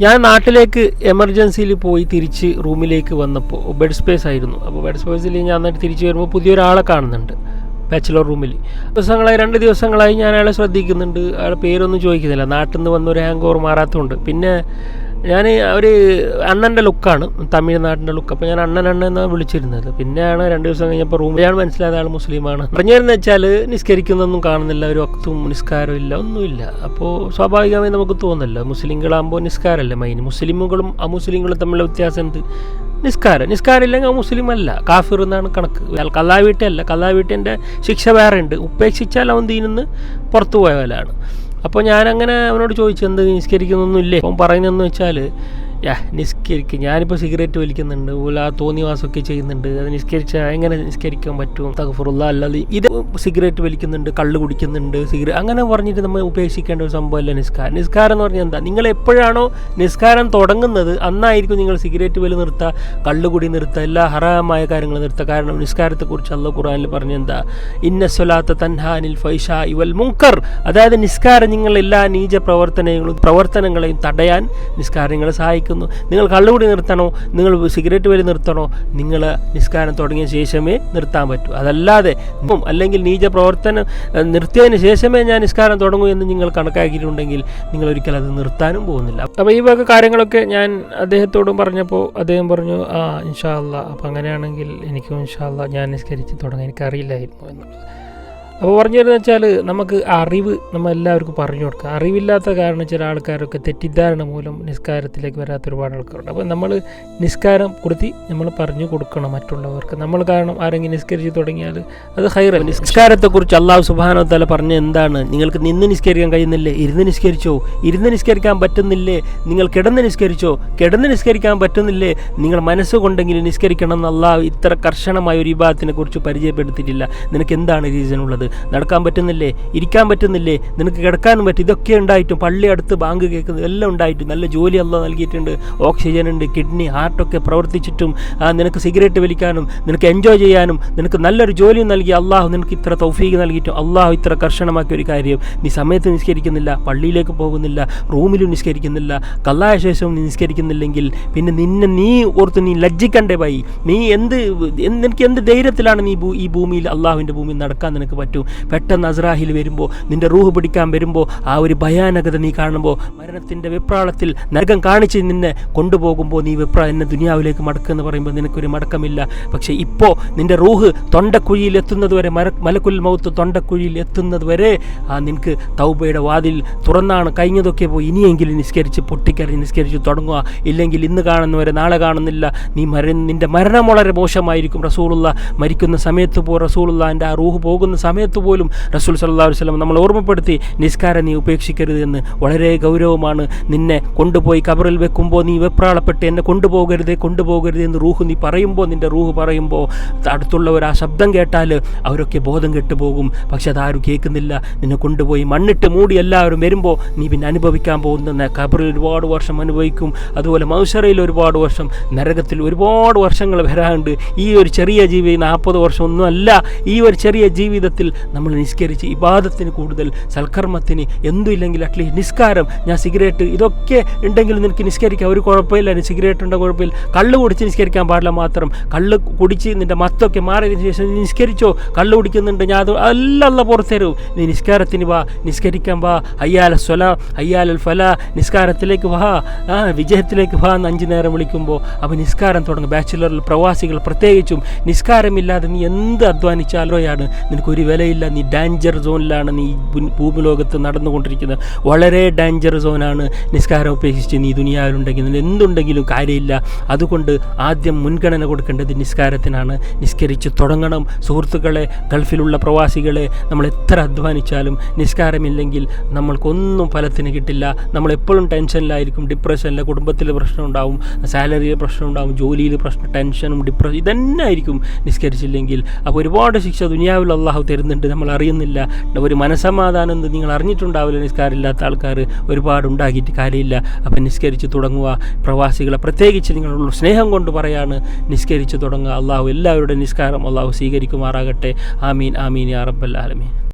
ഞാൻ നാട്ടിലേക്ക് എമർജൻസിയിൽ പോയി തിരിച്ച് റൂമിലേക്ക് വന്നപ്പോൾ ബെഡ് സ്പേസ് ആയിരുന്നു. അപ്പോൾ ബെഡ് സ്പേസിൽ ഞാൻ എന്നിട്ട് തിരിച്ച് വരുമ്പോൾ പുതിയൊരാളെ കാണുന്നുണ്ട്. ബാച്ചിലർ റൂമിൽ ദിവസങ്ങളായി രണ്ട് ദിവസങ്ങളായി ഞാൻ അയാളെ ശ്രദ്ധിക്കുന്നുണ്ട്. അയാളെ പേരൊന്നും ചോദിക്കുന്നില്ല. നാട്ടിൽ നിന്ന് വന്നൊരു ഹാങ് ഓവർ മാറാത്തതുകൊണ്ട്. പിന്നെ ഞാൻ ഒരു അണ്ണന്റെ ലുക്കാണ് തമിഴ്നാടിന്റെ ലുക്ക്. അപ്പോൾ ഞാൻ അണ്ണൻ അണ്ണൻ എന്നാണ് വിളിച്ചിരുന്നത്. പിന്നെയാണ് രണ്ട് ദിവസം കഴിഞ്ഞപ്പോൾ റൂമിലാണ് മനസ്സിലായത് ആൾ മുസ്ലിമാണ്. പറഞ്ഞിരുന്നു വെച്ചാൽ നിസ്കരിക്കുന്നൊന്നും കാണുന്നില്ല ഒരു വക്തും നിസ്കാരവും ഇല്ല ഒന്നുമില്ല. അപ്പോൾ സ്വാഭാവികമായി നമുക്ക് തോന്നല്ലോ മുസ്ലിങ്ങളാകുമ്പോൾ നിസ്കാരമല്ലേ മൈൻ മുസ്ലിമുകളും അമുസ്ലിങ്ങളും തമ്മിലുള്ള വ്യത്യാസം എന്ത്? നിസ്കാരം. നിസ്കാരം ഇല്ലെങ്കിൽ മുസ്ലിം അല്ല കാഫിർ എന്നാണ് കണക്ക്. അയാൾ കല്ലാവീട്ടല്ല കല്ലാവീട്ടിന്റെ ശിക്ഷ വേറെ ഉണ്ട്. ഉപേക്ഷിച്ചാൽ അവൻ ദീനിന്ന് പുറത്തു പോയവലാണ് അപ്പോൾ ഞാനങ്ങനെ അവനോട് ചോദിച്ചു എന്ത് നിസ്കരിക്കുന്നൊന്നുമില്ലേ? അപ്പം പറയുന്നതെന്ന് വെച്ചാൽ യാ നിസ്കരിക്കും. ഞാനിപ്പോൾ സിഗരറ്റ് വലിക്കുന്നുണ്ട്. ഓല തോന്നിവാസമൊക്കെ ചെയ്യുന്നുണ്ട്. അത് നിസ്കരിച്ചാൽ എങ്ങനെ നിസ്കരിക്കാൻ പറ്റും? തകഫുറുള്ള അല്ലാതെ ഇത് സിഗരറ്റ് വലിക്കുന്നുണ്ട് കള്ള് കുടിക്കുന്നുണ്ട് സിഗരറ്റ് അങ്ങനെ പറഞ്ഞിട്ട് നമ്മൾ ഉപേക്ഷിക്കേണ്ട ഒരു സംഭവമല്ല നിസ്കാരം. നിസ്കാരം എന്ന് പറഞ്ഞാൽ എന്താ? നിങ്ങൾ എപ്പോഴാണോ നിസ്കാരം തുടങ്ങുന്നത് അന്നായിരിക്കും നിങ്ങൾ സിഗരറ്റ് വലി നിർത്തുക കള്ളുകുടി നിർത്തുക എല്ലാ ഹറാമായ കാര്യങ്ങൾ നിർത്തുക കാരണം നിസ്കാരത്തെക്കുറിച്ച് അല്ല ഖുറാനിൽ പറഞ്ഞ എന്താ? ഇന്ന സ്വലാത്ത തൻഹാനിൽ ഫൈഷ ഇവൽ മുങ്കർ അതായത് നിസ്കാരം നിങ്ങൾ എല്ലാ നീച പ്രവർത്തനങ്ങളും പ്രവർത്തനങ്ങളെയും തടയാൻ നിസ്കാരം നിങ്ങളെ സഹായിക്കുന്നു നിങ്ങൾ കള്ളുകൂടി നിർത്തണോ? നിങ്ങൾ സിഗരറ്റ് വലി നിർത്തണോ? നിങ്ങൾ നിസ്കാരം തുടങ്ങിയ ശേഷമേ നിർത്താൻ പറ്റൂ. അതല്ലാതെ അല്ലെങ്കിൽ നീച പ്രവർത്തനം നിർത്തിയതിന് ശേഷമേ ഞാൻ നിസ്കാരം തുടങ്ങൂ എന്ന് നിങ്ങൾ കണക്കാക്കിയിട്ടുണ്ടെങ്കിൽ നിങ്ങൾ ഒരിക്കലും അത് നിർത്താനും പോകുന്നില്ല. അപ്പോൾ ഈ വക കാര്യങ്ങളൊക്കെ ഞാൻ അദ്ദേഹത്തോടും പറഞ്ഞപ്പോൾ അദ്ദേഹം പറഞ്ഞു ആ ഇൻഷാല്ല അപ്പം അങ്ങനെയാണെങ്കിൽ എനിക്കും ഇൻഷാല്ല ഞാൻ നിസ്കരിച്ച് തുടങ്ങാൻ എനിക്കറിയില്ലായിരുന്നു എന്നുള്ളത്. അപ്പോൾ പറഞ്ഞു തരുന്നത് വെച്ചാൽ നമുക്ക് അറിവ് നമ്മൾ എല്ലാവർക്കും പറഞ്ഞു കൊടുക്കുക. അറിവില്ലാത്ത കാരണം ചില ആൾക്കാരൊക്കെ തെറ്റിദ്ധാരണ മൂലം നിസ്കാരത്തിലേക്ക് വരാത്ത ഒരുപാട് ആൾക്കാരുണ്ട്. അപ്പോൾ നമ്മൾ നിസ്കാരം കൊടുത്തി നമ്മൾ പറഞ്ഞു കൊടുക്കണം മറ്റുള്ളവർക്ക്. നമ്മൾ കാരണം ആരെങ്കിലും നിസ്കരിച്ച് തുടങ്ങിയാൽ അത് ഹൈറ നിസ്കാരത്തെക്കുറിച്ച് അള്ളാഹു സുബാനോ തല പറഞ്ഞ എന്താണ്? നിങ്ങൾക്ക് നിന്ന് നിസ്കരിക്കാൻ കഴിയുന്നില്ലേ? ഇരുന്ന് നിസ്കരിച്ചോ? ഇരുന്ന് നിസ്കരിക്കാൻ പറ്റുന്നില്ലേ? നിങ്ങൾ കിടന്ന് നിസ്കരിച്ചോ? കിടന്ന് നിസ്കരിക്കാൻ പറ്റുന്നില്ലേ? നിങ്ങൾ മനസ്സുകൊണ്ടെങ്കിലും നിസ്കരിക്കണം എന്ന് അള്ളാഹു ഇത്ര കർശനമായ ഒരു വിഭാഗത്തിനെ കുറിച്ച് പരിചയപ്പെടുത്തിയിട്ടില്ല. നിനക്ക് എന്താണ് റീസൺ ഉള്ളത്? നടക്കാൻ പറ്റുന്നില്ലേ? ഇരിക്കാൻ പറ്റുന്നില്ലേ? നിനക്ക് കിടക്കാനും പറ്റും. ഇതൊക്കെ ഉണ്ടായിട്ടും പള്ളി അടുത്ത് ബാങ്ക് കേൾക്കുന്നത് എല്ലാം ഉണ്ടായിട്ടും നല്ല ജോലി അല്ല നൽകിയിട്ടുണ്ട്. ഓക്സിജൻ ഉണ്ട് കിഡ്നി ഹാർട്ടൊക്കെ പ്രവർത്തിച്ചിട്ടും നിനക്ക് സിഗരറ്റ് വലിക്കാനും നിനക്ക് എൻജോയ് ചെയ്യാനും നിനക്ക് നല്ലൊരു ജോലിയും നൽകി അള്ളാഹു നിനക്ക് ഇത്ര തൗഫീക്ക് നൽകിയിട്ടും അള്ളാഹു ഇത്ര കർശനമാക്കിയ ഒരു കാര്യം. നീ സമയത്ത് നിസ്കരിക്കുന്നില്ല പള്ളിയിലേക്ക് പോകുന്നില്ല റൂമിൽ നിസ്കരിക്കുന്നില്ല കല്ലായ ശേഷവും നിസ്കരിക്കുന്നില്ലെങ്കിൽ പിന്നെ നിന്നെ നീ ഓർത്ത് നീ ലജ്ജിക്കണ്ടേ ബൈ നീ എന്ത് നിനക്ക് എന്ത് ധൈര്യത്തിലാണ് നീ ഈ ഭൂമിയിൽ അള്ളാഹുവിന്റെ ഭൂമിയിൽ നടക്കാൻ നിനക്ക് പറ്റും? പെട്ടെന്ന് അസ്രാഹിൽ വരുമ്പോൾ നിന്റെ റൂഹ് പിടിക്കാൻ വരുമ്പോൾ ആ ഒരു ഭയാനകത നീ കാണുമ്പോൾ മരണത്തിന്റെ വിപ്രാളത്തിൽ നരകം കാണിച്ച് നിന്നെ കൊണ്ടുപോകുമ്പോൾ നീ വിപ്ര എന്നെ ദുനിയാവിലേക്ക് മടക്കുമെന്ന് പറയുമ്പോൾ നിനക്കൊരു മടക്കമില്ല. പക്ഷേ ഇപ്പോൾ നിന്റെ റൂഹ് തൊണ്ടക്കുഴിയിൽ എത്തുന്നത് വരെ മര മലക്കുൽ മൗത്ത് തൊണ്ടക്കുഴിയിൽ എത്തുന്നത് വരെ ആ നിനക്ക് തൗബയുടെ വാതിൽ തുറന്നാണ്. കഴിഞ്ഞതൊക്കെ പോയി ഇനിയെങ്കിലും നിസ്കരിച്ച് പൊട്ടിക്കറി നിസ്കരിച്ച് തുടങ്ങുക. ഇല്ലെങ്കിൽ ഇന്ന് കാണുന്നവരെ നാളെ കാണുന്നില്ല. നീ മര നിന്റെ മരണം വളരെ മോശമായിരിക്കും. റസൂളുള്ള മരിക്കുന്ന സമയത്ത് പോ റസൂലുള്ളാന്റെ ആ റൂഹ് പോകുന്ന സമയത്ത് പോലും റസൂൽ സല്ലാ വസ്ലം നമ്മൾ ഓർമ്മപ്പെടുത്തി നിസ്കാരം നീ ഉപേക്ഷിക്കരുത് എന്ന് വളരെ ഗൗരവമാണ് നിന്നെ കൊണ്ടുപോയി കബറിൽ വെക്കുമ്പോൾ നീ വെപ്രാളപ്പെട്ട് എന്നെ കൊണ്ടുപോകരുത് കൊണ്ടുപോകരുത് എന്ന് റൂഹ് നീ പറയുമ്പോൾ നിന്റെ റൂഹ് പറയുമ്പോൾ അടുത്തുള്ളവർ ആ ശബ്ദം കേട്ടാൽ അവരൊക്കെ ബോധം കെട്ടുപോകും പക്ഷെ അതാരും കേൾക്കുന്നില്ല. നിന്നെ കൊണ്ടുപോയി മണ്ണിട്ട് മൂടി എല്ലാവരും വരുമ്പോൾ നീ പിന്നെ അനുഭവിക്കാൻ പോകുന്ന കബറിൽ ഒരുപാട് വർഷം അനുഭവിക്കും. അതുപോലെ മൗസറയിൽ ഒരുപാട് വർഷം നരകത്തിൽ ഒരുപാട് വർഷങ്ങൾ വരാറുണ്ട്. ഈ ഒരു ചെറിയ ജീവി നാൽപ്പത് വർഷം ഒന്നുമല്ല. ഈ ഒരു ചെറിയ ജീവിതത്തിൽ നമ്മൾ നിസ്കരിച്ച് ഇബാദത്തിന് കൂടുതൽ സൽക്കർമ്മത്തിന് എന്തും ഇല്ലെങ്കിൽ അറ്റ്ലീസ്റ്റ് നിസ്കാരം ഞാൻ സിഗരറ്റ് ഇതൊക്കെ ഉണ്ടെങ്കിൽ നിനക്ക് നിസ്കരിക്കാം. ഒരു കുഴപ്പമില്ല സിഗരറ്റ് ഉണ്ടോ കുഴപ്പമില്ല. കള്ള് കുടിച്ച് നിസ്കരിക്കാൻ പാടില്ല മാത്രം. കള്ള് കുടിച്ച് നിന്റെ മത്തൊക്കെ മാറിയതിന് ശേഷം നീ നിസ്കരിച്ചോ? കള്ള് കുടിക്കുന്നുണ്ട് ഞാൻ അത് അല്ലല്ല പുറത്തരും നീ നിസ്കാരത്തിന് വാ നിസ്കരിക്കാൻ വാ. അയ്യാല സ്വല അയ്യാലൽ ഫല. നിസ്കാരത്തിലേക്ക് വാ. ആ വിജയത്തിലേക്ക് വാ എന്ന് അഞ്ചു നേരം വിളിക്കുമ്പോൾ അപ്പോൾ നിസ്കാരം തുടങ്ങും. ബാച്ചിലറിൽ പ്രവാസികൾ പ്രത്യേകിച്ചും നിസ്കാരമില്ലാതെ നീ എന്ത് അധ്വാനിച്ചാലോയാണ് നിനക്കൊരു വിലയില്ല നീ ഡാഞ്ചർ സോണിലാണ് നീ ഭൂമിലോകത്ത് ഭൂമി ലോകത്ത് നടന്നുകൊണ്ടിരിക്കുന്നത്. വളരെ ഡാഞ്ചർ സോണാണ് നിസ്കാരം ഉപേക്ഷിച്ച് നീ ദുനിയാവിലുണ്ടെങ്കിൽ എന്തുണ്ടെങ്കിലും കാര്യമില്ല. അതുകൊണ്ട് ആദ്യം മുൻഗണന കൊടുക്കേണ്ടത് നിസ്കാരത്തിനാണ്. നിസ്കരിച്ച് തുടങ്ങണം. സുഹൃത്തുക്കളെ ഗൾഫിലുള്ള പ്രവാസികളെ നമ്മൾ എത്ര അധ്വാനിച്ചാലും നിസ്കാരമില്ലെങ്കിൽ നമ്മൾക്കൊന്നും ഫലത്തിന് കിട്ടില്ല. നമ്മളെപ്പോഴും ടെൻഷനിലായിരിക്കും. ഡിപ്രഷനിലെ കുടുംബത്തിൽ പ്രശ്നം ഉണ്ടാവും. സാലറിയിൽ പ്രശ്നം ഉണ്ടാവും. ജോലിയിൽ പ്രശ്നം ടെൻഷനും ഡിപ്രഷൻ ഇതന്നെ ആയിരിക്കും നിസ്കരിച്ചില്ലെങ്കിൽ. അപ്പോൾ ഒരുപാട് ശിക്ഷ ദുനിയാവിൽ അള്ളാഹു തരുന്നുണ്ട് നമ്മൾ അറിയുന്നില്ല. ഒരു മനസമാധാനം എന്ന് നിങ്ങൾ അറിഞ്ഞിട്ടുണ്ടാവില്ല. നിസ്കാരമില്ലാത്ത ആൾക്കാർ ഒരുപാട് ഉണ്ടാക്കിയിട്ട് കാര്യമില്ല. അപ്പം നിസ്കരിച്ച് തുടങ്ങുക. പ്രവാസികളെ പ്രത്യേകിച്ച് നിങ്ങളുള്ള സ്നേഹം കൊണ്ട് പറയാണ് നിസ്കരിച്ച് തുടങ്ങുക. അള്ളാഹു എല്ലാവരുടെ നിസ്കാരം അള്ളാഹു സ്വീകരിക്കുമാറാകട്ടെ. ആമീൻ ആമീൻ യാ റബ്ബൽ ആലമീൻ.